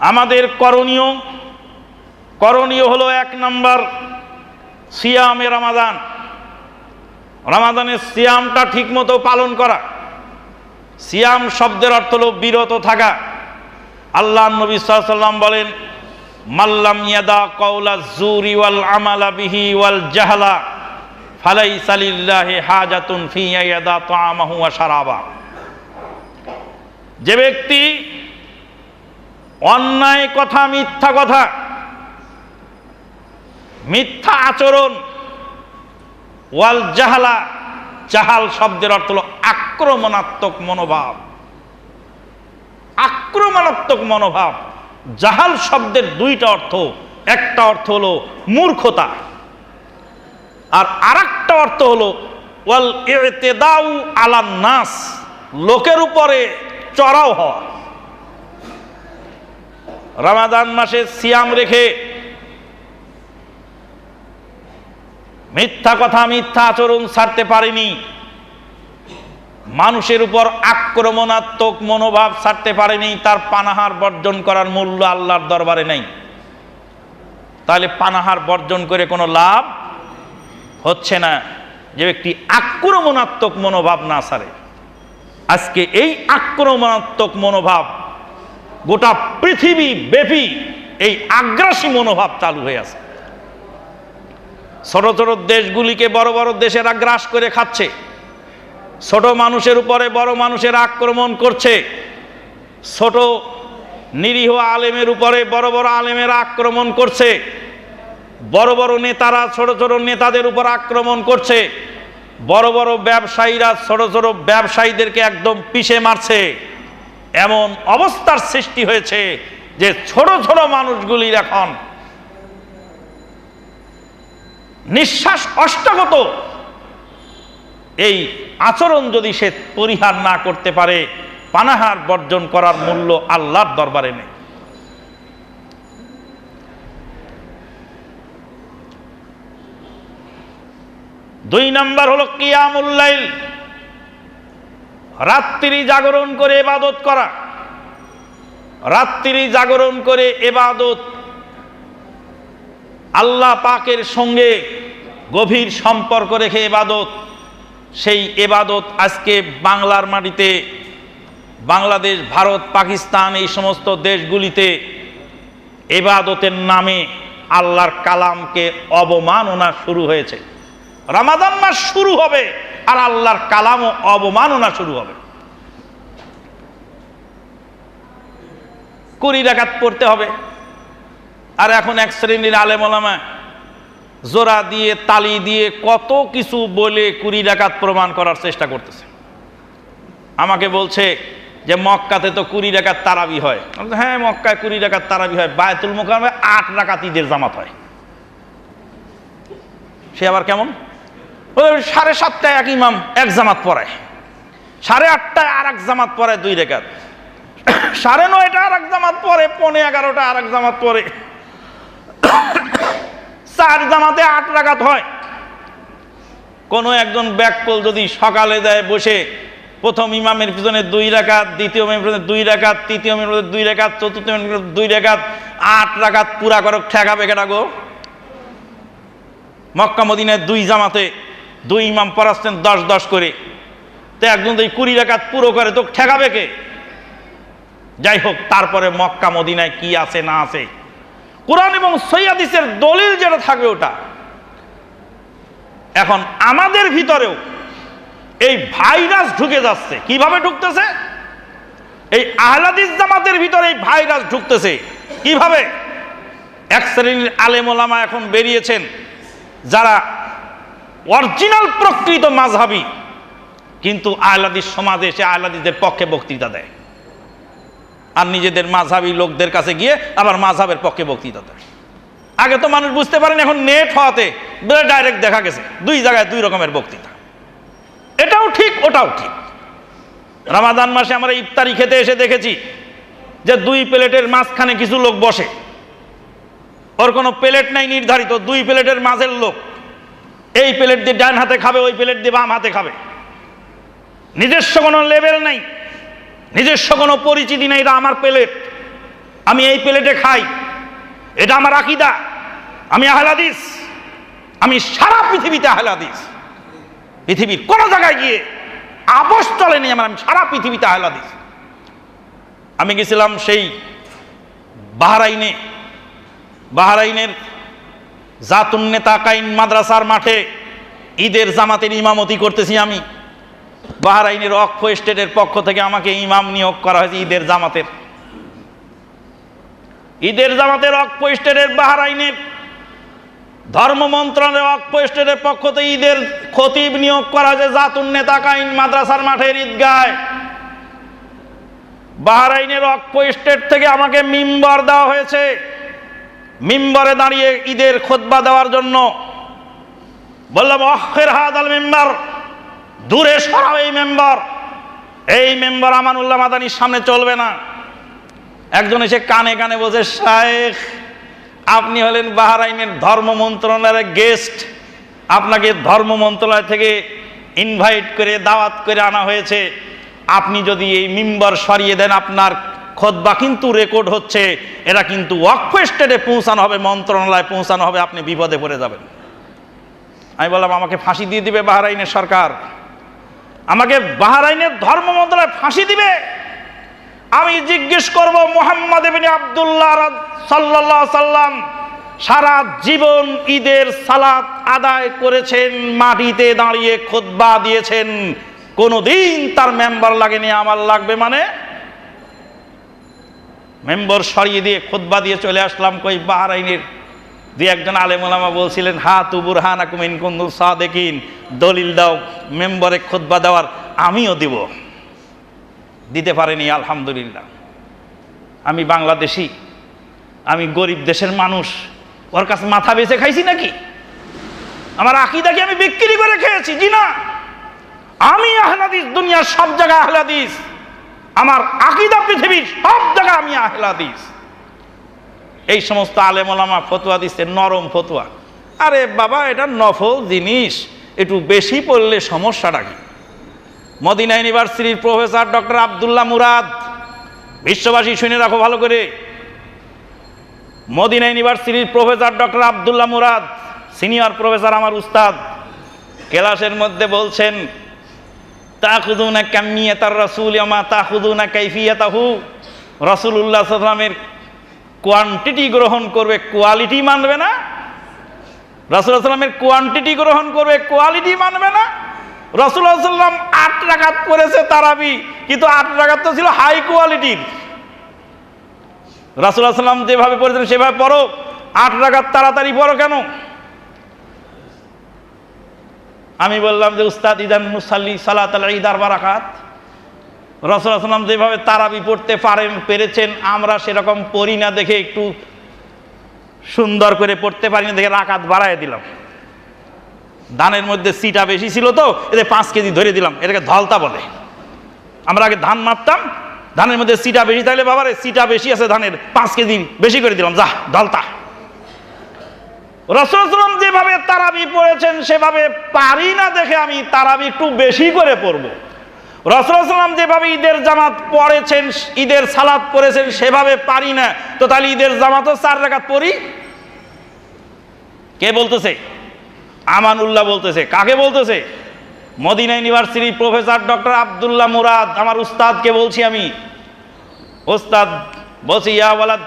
আমাদের করণীয় করণীয় হলো এক নম্বর সিয়ামে রামাদান। রমাদানের সিয়ামটা ঠিকমতো পালন করা। সিয়াম শব্দের অর্থ হল বিরত থাকা। আল্লাহ নবী সাল্লাম বলেন মাল্লাম ইয়াদা কওলা জুরি ওয়াল আমালা বিহি ওয়াল জাহালা ফালাই সালিল্লাহি হাজাতুন ফি ইয়াদা তামাহু ওয়া শারাবা। যে ব্যক্তি অন্যায় কথা, মিথ্যা কথা, মিথ্যা আচরণ, ওয়াল জাহালা, জাহাল শব্দের অর্থ হল আক্রমণাত্মক মনোভাব। আক্রমণাত্মক মনোভাব। জাহাল শব্দের দুইটা অর্থ। একটা অর্থ হলো মূর্খতা। আর আরেকটা অর্থ হলো ওয়াল ইতেদাউ আলান নাস। লোকের উপরে চড়াও হওয়া। রমাদান মাসে সিয়াম রেখে মিথ্যা কথা, মিথ্যা আচরণ ছাড়তে পারেনি। মানুষের উপর আক্রমণাত্মক মনোভাব ছাড়তে পারেনি, তার পানাহার বর্জন করার মূল্য আল্লাহর দরবারে নেই। তাহলে পানাহার বর্জন করে কোনো লাভ হচ্ছে না। যে ব্যক্তি আক্রমণাত্মক মনোভাব না সারে আজকে এই আক্রমণাত্মক মনোভাব গোটা পৃথিবী ব্যাপী এই আগ্রাসী মনোভাব চালু হয়ে আছে। ছোট ছোট দেশগুলিকে বড় বড় দেশের আগ্রাস করে খাচ্ছে। ছোট মানুষের উপরে বড় মানুষের আক্রমণ করছে। ছোট নিরীহ আলেমের উপরে বড় বড় আলেমের আক্রমণ করছে। বড় বড় নেতারা ছোট ছোট নেতাদের উপর আক্রমণ করছে। বড় বড় ব্যবসায়ীরা ছোট ছোট ব্যবসায়ীদেরকে একদম পিষে মারছে। এমন অবস্থার সৃষ্টি হয়েছে যে ছোট ছোট মানুষগুলির এখন নিঃশ্বাস অষ্টাগত। এই আচরণ যদি সে পরিহার না করতে পারে, পানাহার বর্জন করার মূল্য আল্লাহর দরবারে নেই। দুই নাম্বার হলো কিয়ামুল্লাইল রাত্রি জাগরণ করে এবাদত করা। রাত্রি জাগরণ করে এবাদত। আল্লাহ পাকের সঙ্গে গভীর সম্পর্ক রেখে এবাদত। সেই এবাদত আজকে বাংলার মাটিতে, বাংলাদেশ, ভারত, পাকিস্তান এই সমস্ত দেশগুলিতে এবাদতের নামে আল্লাহর কালামকে অবমাননা শুরু হয়েছে। রামাদান মাস শুরু হবে। আর আল্লাহর কালামও অবমাননা শুরু হবে। কুড়ি ডাকাত পড়তে হবে। আর এখন এক শ্রেণির আলেমলামা জোড়া দিয়ে, তালি দিয়ে কত কিছু বলে কুড়ি ডাকাত প্রমাণ করার চেষ্টা করতেছে। আমাকে বলছে যে মক্কাতে তো কুড়ি ডাকাত তারাবি হয়। হ্যাঁ মক্কায় কুড়ি ডাকাত তারাবি হয়। বায়তুল মোকামে আট ডাকাত ঈদের জামাত হয়। সে আবার কেমন? সাড়ে সাতটায় এক ইমাম এক জামাত পড়ায় সাড়ে আটটায় আর এক জামাত পড়ায় দুই রেখাত। সাড়ে নয়টা আর এক জামাত পরে পনে এগারোটা আর এক জামাত পরে চার জামাতে আট রাকাত হয়। কোনো একজন ব্যাকপল যদি সকালে দেয় বসে, প্রথম ইমামের পিছনে দুই রাকাত দ্বিতীয় ইমামের পিছনে দুই রাকাত তৃতীয় ইমামের পিছনে দুই রাকাত চতুর্থ ইমামের দুই রাকাত আট রাকাত পুরা করো, ঠেকাবে কেটা গো? মক্কা মদিনায় দুই জামাতে দুই ইমাম পড়াচ্ছেন দশ দশ করে। তো একজন এই কুড়ি রাকাত পুরো করে, তো ঠেকাবে কে? যাই হোক, তারপরে মক্কা, মদিনায় কি আছে, না আছে। কোরআন এবং সৈয়াদিসের দলিল যেটা থাকবে ওটা। এখন আমাদের ভিতরেও এই ভাইরাস ঢুকে যাচ্ছে। কীভাবে ঢুকতেছে? এই আহলাদিস জামাতের ভিতরে এই ভাইরাস ঢুকতেছে। কীভাবে? এক শ্রেণির আলেমোলামা এখন বেরিয়েছেন, যারা অরিজিনাল প্রকৃত মাঝহাবি। কিন্তু আহলাদিস সমাজে এসে আহলাদিসদের পক্ষে বক্তৃতা দেয়। আর নিজেদের মাঝহাবি লোকদের কাছে গিয়ে আবার মাঝহাবের পক্ষে বক্তৃতা দেয়। আগে তো মানুষ বুঝতে পারেন, এখন নেট হওয়াতে ডাইরেক্ট দেখা গেছে। দুই জায়গায় দুই রকমের বক্তৃতা। এটাও ঠিক, ওটাও ঠিক। রামাদান মাসে আমরা ইফতারি খেতে এসে দেখেছি যে দুই প্লেটের মাঝখানে কিছু লোক বসে। ওর কোনো প্লেট নাই নির্ধারিত, দুই প্লেটের মাঝের লোক। এই প্লেট দিয়ে ডান হাতে খাবে, ওই প্লেট দিয়ে বাম হাতে খাবে। নিজস্ব কোনো লেভেল নাই, নিজস্ব কোনো পরিচিতি নেই, এটা আমার প্লেট। আমি এই প্লেটে খাই, এটা আমার আকিদা। আমি আহলাদিস আমি সারা পৃথিবীতে আহলাদিস পৃথিবীর কোনো জায়গায় গিয়ে আপোষ চলে নেই আমার, আমি সারা পৃথিবীতে আহলাদিস আমি গেছিলাম সেই বাহারাইনে, বাহারাইনের জাতুন নেতা কাইন মাদ্রাসার মাঠে ঈদের জামাতের ইমামতি করতেছি আমি। বাহারাইনের অক্ষ স্টেটের পক্ষ থেকে আমাকে ইমাম নিয়োগ করা হয়েছে ঈদের জামাতের। ঈদের জামাতের অক্ষ স্টেটের বাহারাইনের ধর্ম মন্ত্রণালয়ের অক্ষ স্টেটের পক্ষ থেকে ঈদের খতিব নিয়োগ করা হয়েছে জাতুন নেতা কাইন মাদ্রাসার মাঠের ঈদগায়। বাহারাইনের অক্ষ স্টেট থেকে আমাকে মিম্বর দেওয়া হয়েছে। মিম্বরে দাঁড়িয়ে ঈদের খোদবা দেওয়ার জন্য বললাম অক্ষের হাত আল মেম্বার, দূরে সরাও এই মেম্বার। এই মেম্বার আমানুল্লাহ মাদানির সামনে চলবে না। একজন এসে কানে কানে বসে শায়েখ, আপনি হলেন বাহারাইনের ধর্ম মন্ত্রণালয়ের গেস্ট। আপনাকে ধর্ম মন্ত্রণালয় থেকে ইনভাইট করে, দাওয়াত করে আনা হয়েছে। আপনি যদি এই মিম্বার সরিয়ে দেন, আপনার খোদবা কিন্তু রেকর্ড হচ্ছে এটা কিন্তু ওয়াকফ স্টেটে পৌঁছানো হবে, মন্ত্রণালয়ে পৌঁছানো হবে, আপনি বিপদে পড়ে যাবেন। আমি বললাম, আমাকে ফাঁসি দিয়ে দিবে বাহারাইনের সরকার। আমাকে বাহারাইনের ধর্ম মন্ত্রণালয় ফাঁসি দিবে। আমি জিজ্ঞেস করব মোহাম্মদ এবিনী আবদুল্লাহ সাল্লাহ সাল্লাম, সারা জীবন ঈদের সালাত আদায় করেছেন, মাটিতে দাঁড়িয়ে খোদবা দিয়েছেন। কোনোদিন তার মেম্বার লাগেনি, আমার লাগবে মানে মেম্বার সরিয়ে দিয়ে খোদবা দিয়ে চলে আসলাম কই বাহারাইনের। দুই একজন আলেমুলামা বলছিলেন, হা তুবুর আকুমিন কুন্দু সাদেকিন, দলিল দাও, মেম্বরে খোদবা দেওয়ার আমিও দিব। দিতে পারেনি, আলহামদুলিল্লাহ। আমি বাংলাদেশি, আমি গরিব দেশের মানুষ, ওর কাছে মাথা বেঁচে খাইছি নাকি? আমার আকিদাকে আমি বিক্রি করে খেয়েছি? জি না। আমি আহলাদিস, দুনিয়ার সব জায়গায় আহলাদিস। আমার আকিদা পৃথিবীর সব জায়গায় আমি আহলাদিস এই সমস্ত আলেমলামা ফতুয়া দিচ্ছে, নরম ফতুয়া। আরে বাবা, এটা নফল জিনিস। একটু বেশি পড়লে সমস্যাটা কি? মদিনা ইউনিভার্সিটির প্রফেসর ডক্টর আবদুল্লাহ মুরাদ, বিশ্ববাসী শুনে রাখো ভালো করে। মদিনা ইউনিভার্সিটির professor doctor Abdullah Murad, senior professor আমার উস্তাদ, ক্লাসের মধ্যে বলছেন তা খুদুনা কামিয়াতার রসুল আমা তা খুদুনা কাইফিয়াতাহু রসুল্লাহ সাল্লামের কোয়ান্টিটি গ্রহণ করবে কোয়ালিটি মানবে না। রাসুল্লাহ সাল্লামের কোয়ান্টিটি গ্রহণ করবে কোয়ালিটি মানবে না। রসুল্লাহ সাল্লাম আট রাকাত পড়েছে তারাবি, কিন্তু আট রাকাত তো ছিল হাই কোয়ালিটির রাসুল্লাহ সাল্লাম যেভাবে পড়েছেন, সেভাবে পড়ো। আট রাকাত তাড়াতাড়ি পড়ো কেন? আমি বললাম যে, উস্তাদ, ইদান মুসাল্লি সালাত ঈদার বারাকাত। সাল্লাম যেভাবে তারাবি পড়তে পারেন, পেরেছেন, আমরা সেরকম পড়ি না দেখে একটু সুন্দর করে পড়তে পারি না দেখে রাকাত বাড়ায় দিলাম। ধানের মধ্যে সিটা বেশি ছিল তো, এতে পাঁচ কেজি ধরে দিলাম, এটাকে ধলতা বলে। আমরা আগে ধান মারতাম ধানের মধ্যে সিটা বেশি থাকলে বাবারে, সিটা বেশি আছে ধানের, পাঁচ কেজি বেশি করে দিলাম, যা, ধলতা। রসুলাম যেভাবে তারাবি পড়েছেন, সেভাবে পারি না দেখে আমি তারাবি একটু বেশি করে পড়ব। রসুলাম যেভাবে ঈদের জামাত পড়েছেন, ঈদের সালাদ পড়েছেন, সেভাবে পারি না। তো তাহলে ঈদের জামাতও চার রেখাত পড়ি? কে বলতেছে? আমানুল্লাহ বলতেছে। কাকে বলতেছে? Medina university professor doctor Abdullah Murad. আমার উস্তাদকে বলছি আমি। উস্তাদ বলছি, ইয়া ওয়ালাদ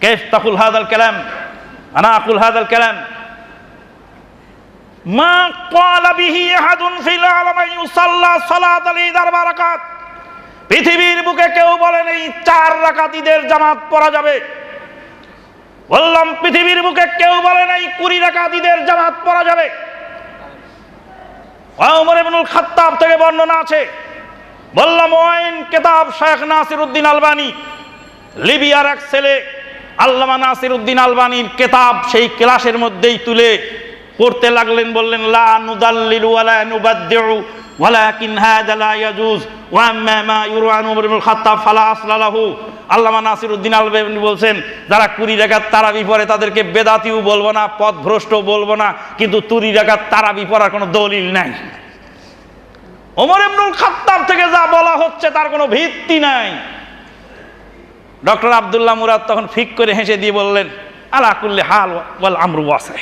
কেফ তাকুল হাদাল কালাম? আনা আকুল হাদাল কালাম মা ক্বালা বিহি আহাদুন ফিল আলামাই ইউসাল্লা সালাত আল ঈদার বারাকাত। পৃথিবীর বুকে কেউ বলেন এই চার রাকাত ঈদের জামাত পড়া যাবে। বললাম, পৃথিবীর বুকে কেউ বলে নাই কুড়ি রাকাত ঈদের জামাত পড়া যাবে। ওমর ইবনুল খাত্তাব থেকে বর্ণনা আছে, বললাম ওয়াইন কেতাব শেখ নাসির উদ্দিন আলবানি, লিবিয়ার এক ছেলে আল্লামা নাসির উদ্দিন আলবানির কেতাব সেই ক্লাসের মধ্যেই তুলে পড়তে লাগলেন, বললেন, লা নুদাল্লিলু ওয়ালা নুবাদ্দিউ, ওয়ালাকিন হাযা লা ইয়াজুজ, ওয়া আম্মা মা ইউরানু ইবনুল খাত্তাব, ফালা আসলা লাহু। আল্লামা নাসির উদ্দিন আলবানি বলছেন, যারা কুড়ি রাকাত তারাবি পড়ে তাদেরকে বেদাতিও বলব না, পথভ্রষ্ট বলব না, কিন্তু তুরি রাকাত তারাবি পড়ার কোনো দলিল নাই। ওমর ইবনুল খাত্তাব থেকে যা বলা হচ্ছে তার কোনো ভিত্তি নাই। ডক্টর আবদুল্লাহ মুরাদ তখন ফিক করে হেসে দিয়ে বললেন, আলা কুল্লি হাল ওয়াল আমরু আছে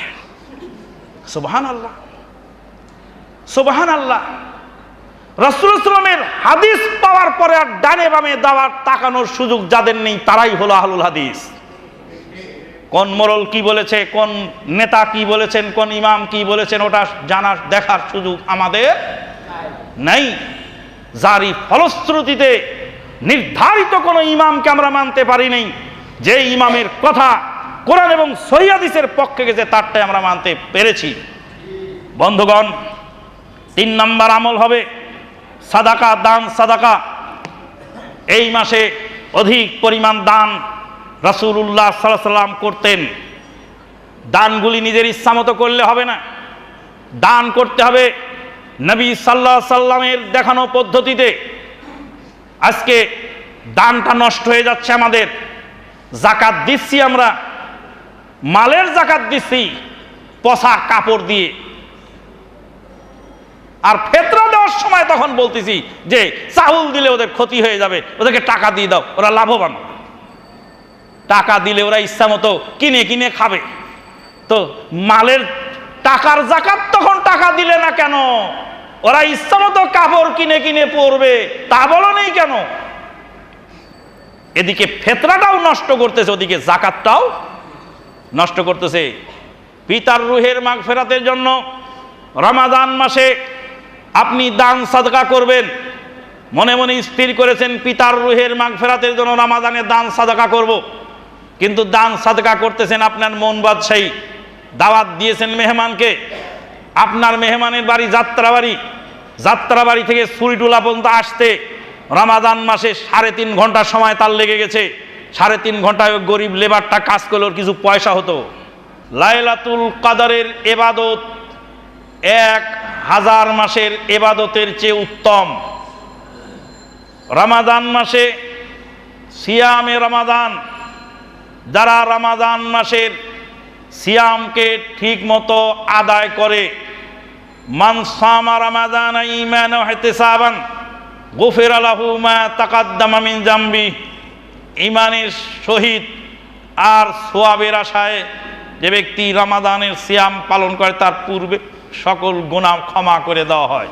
সুবহান আল্লাহ সুবহান আল্লাহ রসুল ইসলামের হাদিস পাওয়ার পরে আর ডানে বামে দাওয়ার তাকানোর সুযোগ যাদের নেই, তারাই হলো আহলুল হাদিস। কোন মোরল কি বলেছে, কোন নেতা কি বলেছেন, কোন ইমাম কি বলেছেন, ওটা জানার, দেখার সুযোগ আমাদের নেই। যারই ফলশ্রুতিতে নির্ধারিত কোনো ইমামকে আমরা মানতে পারি নাই। যে ইমামের কথা কোরআন এবং সৈয়াদিসের পক্ষে গেছে, তারটাই আমরা মানতে পেরেছি। বন্ধুগণ, তিন নম্বর আমল হবে সাদাকা দান, সাদাকা। এই মাসে অধিক পরিমাণ দান রাসূলুল্লাহ সাল্লাহ সাল্লাম করতেন। দানগুলি নিজের ইচ্ছা মতো করলে হবে না। দান করতে হবে নবী সাল্লাহ সাল্লামের দেখানো পদ্ধতিতে। আজকে দানটা নষ্ট হয়ে যাচ্ছে আমাদের। জাকাত দিচ্ছি আমরা। মালের জাকাত দিচ্ছি পচা কাপড় দিয়ে। আর ফেতরা দেওয়ার সময় তখন বলতেছি যে চাউল দিলে ওদের ক্ষতি হয়ে যাবে, ওদেরকে টাকা দিয়ে দাও, ওরা লাভবান টাকা দিলে ওরা ইচ্ছা মতো কিনে কিনে খাবে। তো মালের টাকার জাকাত তখন টাকা দিলে না কেন? ওরা ইচ্ছা মতো কাপড় কিনে কিনে পরবে, তা বলো নেই কেন? এদিকে ফেতরাটাও নষ্ট করতেছে, ওদিকে জাকাতটাও নষ্ট করতেছে। পিতার রুহের মাগ ফেরাতের জন্য রমাদান মাসে আপনি দান সাদকা করবেন। মনে মনে স্থির করেছেন, পিতার রুহের মাগ ফেরাতের জন্য রমাদানে দান সাদকা করব। কিন্তু দান সাদকা করতেছেন আপনার মন বাদশাহী। দাওয়াত দিয়েছেন মেহমানকে। আপনার মেহমানের বাড়ি যাত্রাবাড়ি। যাত্রাবাড়ি থেকে সুরিটুলা পর্যন্ত আসতে রমাদান মাসে সাড়ে তিন ঘণ্টা সময় তার লেগে গেছে। সাড়ে তিন ঘন্টায় গরিব লেবারটা কাজ করলে ওর কিছু পয়সা হতো। লাইলাতুল কাদারের এবাদত এক হাজার মাসের এবাদতের চেয়ে উত্তম। রামাদান মাসে সিয়ামে রমাদান। যারা রামাদান মাসের সিয়ামকে ঠিক মতো আদায় করে মানসামা রমাদান ইমান হেতেসাবান গুফের আলাহু মা তাকাদ্দামা মিন জাম্বি। ইমানের সহিত আর সোয়াবের আশায় যে ব্যক্তি রমাদানের সিয়াম পালন করে, তার পূর্বে সকল গুণা ক্ষমা করে দেওয়া হয়।